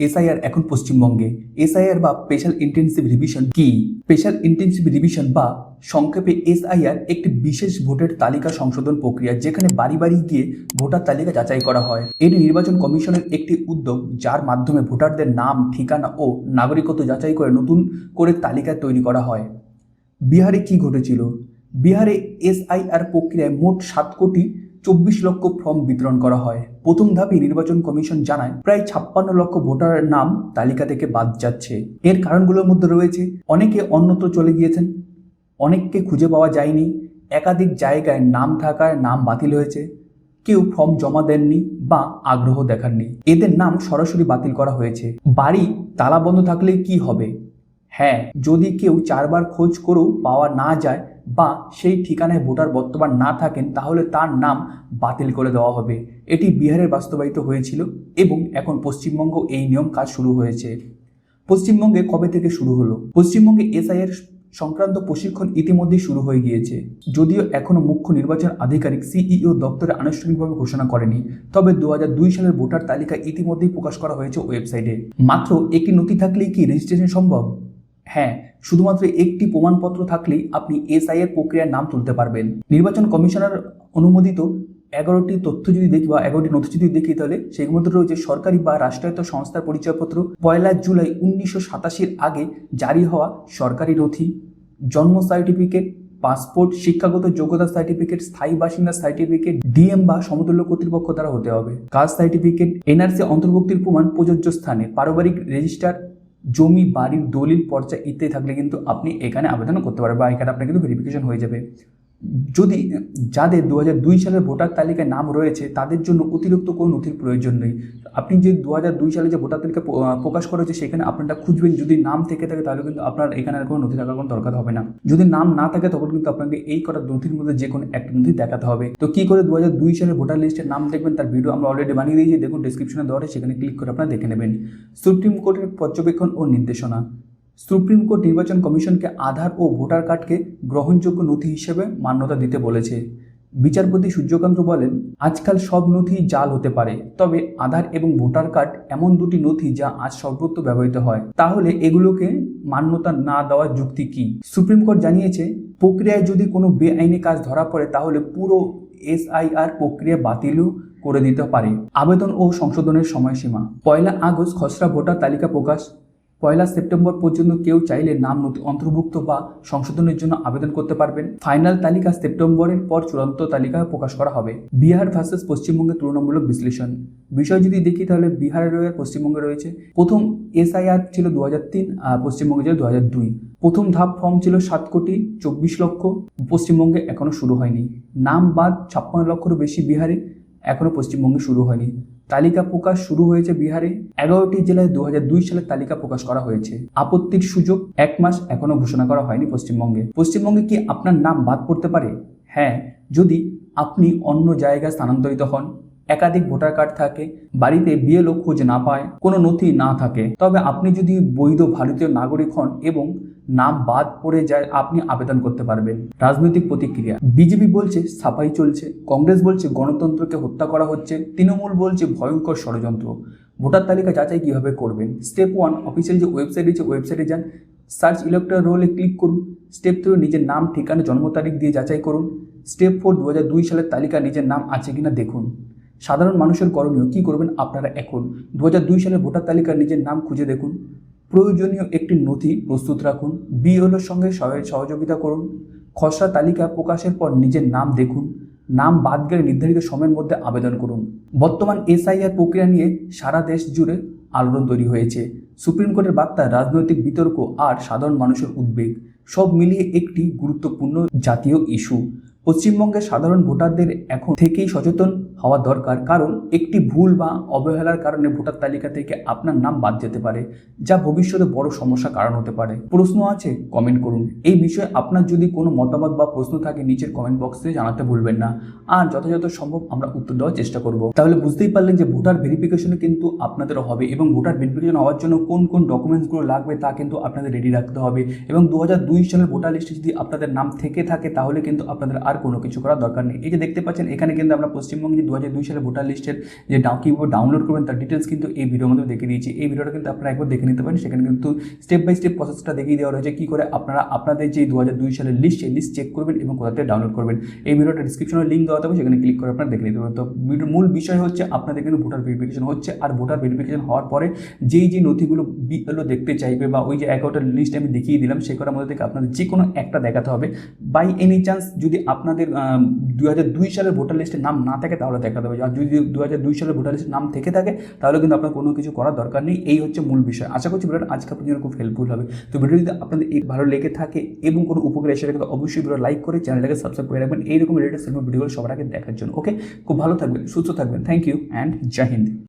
SIR এখন পশ্চিমবঙ্গে। SIR বা স্পেশাল ইন্টেন্সিভ রিভিশন কি? স্পেশাল ইন্টেন্সিভ রিভিশন বা সংক্ষেপে এসআইআর একটি বিশেষ ভোটের তালিকা সংশোধন প্রক্রিয়া, যেখানে বাড়ি বাড়ি গিয়ে ভোটার তালিকা যাচাই করা হয়। এটি নির্বাচন কমিশনের একটি উদ্যোগ, যার মাধ্যমে ভোটারদের নাম, ঠিকানা ও নাগরিকত্ব যাচাই করে নতুন করে তালিকা তৈরি করা হয়। বিহারে কি ঘটেছিল? বিহারে এসআইআর প্রক্রিয়ায় মোট সাত কোটি চব্বিশ লক্ষ ফর্ম বিতরণ করা হয়। প্রথম ধাপে নির্বাচন কমিশন জানায়, প্রায় ছাপ্পান্ন লক্ষ ভোটারের নাম তালিকা থেকে বাদ যাচ্ছে। এর কারণগুলোর মধ্যে রয়েছে, অনেকে অন্যত্র চলে গিয়েছেন, অনেককে খুঁজে পাওয়া যায়নি, একাধিক জায়গায় নাম থাকার নাম বাতিল হয়েছে, কেউ ফর্ম জমা দেননি বা আগ্রহ দেখাননি। এদের নাম সরাসরি বাতিল করা হয়েছে। বাড়ি তালাবন্ধ থাকলে কি হবে? হ্যাঁ যদি কেউ চারবার খোঁজ করেও পাওয়া না যায় বা সেই ঠিকানায় ভোটার বর্তমান না থাকেন, তাহলে তার নাম বাতিল করে দেওয়া হবে। এটি বিহারের বাস্তবায়িত হয়েছিল এবং এখন পশ্চিমবঙ্গ এই নিয়ম কাজ শুরু হয়েছে। পশ্চিমবঙ্গে কবে থেকে শুরু হলো? পশ্চিমবঙ্গে এসআইয়ের সংক্রান্ত প্রশিক্ষণ ইতিমধ্যেই শুরু হয়ে গিয়েছে। যদিও এখনও মুখ্য নির্বাচন আধিকারিক, সিইও দপ্তরে আনুষ্ঠানিকভাবে ঘোষণা করেনি। তবে দু দুই সালের ভোটার তালিকা ইতিমধ্যেই প্রকাশ করা হয়েছে ওয়েবসাইটে। মাত্র একটি নথি থাকলেই কি রেজিস্ট্রেশন সম্ভব? হ্যাঁ শুধুমাত্র একটি প্রমাণপত্র থাকলেই আপনি এসআইয়ের প্রক্রিয়ার নাম তুলতে পারবেন। নির্বাচন কমিশনার অনুমোদিত এগারোটি তথ্য যদি দেখি বা এগারোটি নথি যদি দেখি তাহলে সেগুলোর মধ্যে রয়েছে সরকারি বা রাষ্ট্রায়ত্ত সংস্থার পরিচয়পত্র, পয়লা জুলাই উনিশশো সাতাশির আগে জারি হওয়া সরকারি নথি, জন্ম সার্টিফিকেট, পাসপোর্ট, শিক্ষাগত যোগ্যতা সার্টিফিকেট, স্থায়ী বাসিন্দা সার্টিফিকেট, ডিএম বা সমতুল্য কর্তৃপক্ষ দ্বারা হতে হবে। কাস্ট সার্টিফিকেট, এনআরসি অন্তর্ভুক্তির প্রমাণ প্রযোজ্য স্থানে পারিবারিক রেজিস্টার জমি বাড়ির দলিল পর্যায়ে ইত্যাদি থাকলে কিন্তু আপনি এখানে আবেদন করতে পারবেন বা এখানে আপনার কিন্তু ভেরিফিকেশন হয়ে যাবে। যদি যাদের দু হাজার দুই সালের ভোটার তালিকায় নাম রয়েছে, তাদের জন্য অতিরিক্ত কোনো নথির প্রয়োজন নেই। আপনি যে দু হাজার দুই সালে যে ভোটার তালিকা প্রকাশ করেছে সেখানে আপনারটা খুঁজবেন। যদি নাম থেকে থাকে, তাহলে কিন্তু আপনার এখানে আর কোনো নথি থাকার কোনো দরকার হবে না। যদি নাম না থাকে, তখন কিন্তু আপনাকে এই কটা নথির মধ্যে যে কোনো একটা নথি দেখাতে হবে। তো কি করে দু হাজার দুই সালের ভোটার লিস্টের নাম দেখবেন, তার ভিডিও আমরা অলরেডি বানিয়ে দিয়েছি। দেখুন ডিসক্রিপশনে দেওয়া সেখানে ক্লিক করে আপনারা দেখে নেবেন। সুপ্রিম কোর্টের পর্যবেক্ষণ ও নির্দেশনা। সুপ্রিম কোর্ট নির্বাচন কমিশনকে আধার ও ভোটার কার্ডকে গ্রহণযোগ্য নথি হিসেবে মান্যতা দিতে বলেছে। বিচারপতি সূর্যকান্ত বলেন, আজকাল সব নথি জাল হতে পারে, তবে আধার এবং ভোটার কার্ড এমন দুটি নথি যা আজ সর্বত্র ব্যবহৃত হয়। তাহলে এগুলোকে মান্যতা না দেওয়ার যুক্তি কি? সুপ্রিম কোর্ট জানিয়েছে, প্রক্রিয়ায় যদি কোনো বেআইনি কাজ ধরা পড়ে, তাহলে পুরো এসআইআর প্রক্রিয়া বাতিলও করে দিতে পারে। আবেদন ও সংশোধনের সময়সীমা। পয়লা আগস্ট খসড়া ভোটার তালিকা প্রকাশ। পয়লা সেপ্টেম্বর পর্যন্ত কেউ চাইলে নাম অন্তর্ভুক্ত বা সংশোধনের জন্য আবেদন করতে পারবেন। ফাইনাল তালিকা সেপ্টেম্বরের পর চূড়ান্ত তালিকা প্রকাশ করা হবে। বিহার ভার্সেস পশ্চিমবঙ্গের তুলনামূলক বিশ্লেষণ। বিষয় যদি দেখি তাহলে বিহারে রয়েছে পশ্চিমবঙ্গে রয়েছে। প্রথম এসআইআর ছিল দু হাজার তিন আর পশ্চিমবঙ্গে ছিল দু হাজার দুই। প্রথম ধাপ ফর্ম ছিল সাত কোটি চব্বিশ লক্ষ। পশ্চিমবঙ্গে এখনও শুরু হয়নি। নাম বাদ ছাপ্পান্ন লক্ষেরও বেশি বিহারে এখনও পশ্চিমবঙ্গে শুরু হয়নি। তালিকা প্রকাশ শুরু হয়েছে বিহারে। এগারোটি জেলায় দু সালের তালিকা প্রকাশ করা হয়েছে। আপত্তির সুযোগ এক মাস এখনও ঘোষণা করা হয়নি পশ্চিমবঙ্গে। পশ্চিমবঙ্গে কি আপনার নাম বাদ পড়তে পারে? হ্যাঁ যদি আপনি অন্য জায়গায় স্থানান্তরিত হন একাধিক ভোটার কার্ড থাকে, বাড়িতে বিএলও খোঁজ না পায়, কোনো নথি না থাকে। তবে আপনি যদি বৈধ ভারতীয় নাগরিক হন এবং নাম বাদ পড়ে যায়, আপনি আবেদন করতে পারবেন। রাজনৈতিক প্রতিক্রিয়া। বিজেপি বলছে সাফাই চলছে, কংগ্রেস বলছে গণতন্ত্রকে হত্যা করা হচ্ছে, তৃণমূল বলছে ভয়ঙ্কর ষড়যন্ত্র। ভোটার তালিকা যাচাই কীভাবে করবেন? স্টেপ ওয়ান, অফিসিয়াল যে ওয়েবসাইট রয়েছে, ওয়েবসাইটে যান। সার্চ ইলেকট্রাল রোলে ক্লিক করুন। স্টেপ থ্রু, নিজের নাম, ঠিকানা, জন্ম তারিখ দিয়ে যাচাই করুন। স্টেপ ফোর, দু সালের তালিকা, নিজের নাম আছে কিনা দেখুন। সাধারণ মানুষের করণীয় কি করবেন আপনারা এখন? দু সালের ভোটার তালিকার নিজের নাম খুঁজে দেখুন। প্রয়োজনীয় একটি নথি প্রস্তুত রাখুন। বিএলওর সঙ্গে সহায়- সহযোগিতা করুন। খসড়া তালিকা প্রকাশের পর নিজের নাম দেখুন। নাম বাদ গেলে নির্ধারিত সময়ের মধ্যে আবেদন করুন। বর্তমান এসআইআর প্রক্রিয়া নিয়ে সারা দেশ জুড়ে আলোড়ন তৈরি হয়েছে। সুপ্রিম কোর্টের বার্তা, রাজনৈতিক বিতর্ক আর সাধারণ মানুষের উদ্বেগ সব মিলিয়ে একটি গুরুত্বপূর্ণ জাতীয় ইস্যু। পশ্চিমবঙ্গের সাধারণ ভোটারদের এখন থেকেই সচেতন হওয়া দরকার। কারণ একটি ভুল বা অবহেলার কারণে ভোটার তালিকা থেকে আপনার নাম বাদ যেতে পারে, যা ভবিষ্যতে বড় সমস্যার কারণ হতে পারে। প্রশ্ন আছে কমেন্ট করুন। এই বিষয়ে আপনার যদি কোনো মতামত বা প্রশ্ন থাকে, নিচের কমেন্ট বক্সে জানাতে ভুলবেন না। আর যথাযথ সম্ভব আমরা উত্তর দেওয়ার চেষ্টা করব। তাহলে বুঝতেই পারলেন যে ভোটার ভেরিফিকেশনে কিন্তু আপনাদেরও হবে এবং ভোটার ভেরিফিকেশন হওয়ার জন্য কোন কোন ডকুমেন্টসগুলো লাগবে তা কিন্তু আপনাদের রেডি রাখতে হবে। এবং দু সালের ভোটার লিস্টে যদি আপনাদের নাম থেকে থাকে, তাহলে কিন্তু আপনাদের আর আর কোনো কিছু করার দরকার নেই। এই যে দেখতে পাচ্ছেন, এখানে কিন্তু আমরা পশ্চিমবঙ্গে দু হাজার দুই সালে ভোটার লিস্টের যে কীভাবে ডাউনলোড করবেন, তার ডিটেলস কিন্তু এই ভিডিওর মধ্যে দেখে দিয়েছি। এই ভিডিওটা কিন্তু আপনারা একবার দেখে নিতে পারেন। সেখানে কিন্তু স্টেপ বাই স্টেপ প্রসেসটা দেখিয়ে দেওয়া রয়েছে। কী করে আপনারা, আপনাদের যে দু হাজার দুই সালের লিস্ট সেই লিস্ট চেক করবেন এবং কোথা থেকে ডাউনলোড করবেন। এই ভিডিওটা ডিসক্রিপশনে লিঙ্ক দেওয়া থাকবে, সেখানে ক্লিক করে আপনারা দেখে নিতে পারেন তো ভিডিওর মূল বিষয় হচ্ছে আপনাদের কিন্তু ভোটার ভেরিফিকেশন হচ্ছে। আর ভোটার ভেরিফিকেশন হওয়ার পরে যেই যে নথিগুলো বিএলও দেখতে চাইবে বা ওই যে এগারোটার লিস্ট আমি দেখিয়ে দিলাম সে কটার মধ্যে থেকে আপনাদের যে কোনো একটা দেখাতে হবে। বাই এনি চান্স যদি আপনাদের দু হাজার দুই সালের ভোটার লিস্টের নাম না থাকে তাহলে দেখাতে হবে। আর যদি দু হাজার দুই সালের ভোটার লিস্টের নাম থেকে থাকে, তাহলে কিন্তু আপনার কোনো কিছু করার দরকার নেই। এই হচ্ছে মূল বিষয়। আশা করছি ভিডিওটা আজকে আপনার জন্য খুব হেল্পফুল হবে। তো ভিডিও যদি আপনাদের ভালো লেগে থাকে এবং কোনো উপকার এসে থাকে অবশ্যই ভিডিও লাইক করে চ্যানেলটাকে সাবস্ক্রাইব করে রাখবেন। এইরকম রিলেটেড সিনেমা ভিডিওগুলো সবার আগে দেখার জন্য। ওকে খুব ভালো থাকবেন, সুস্থ থাকবেন। Thank you and Jai Hind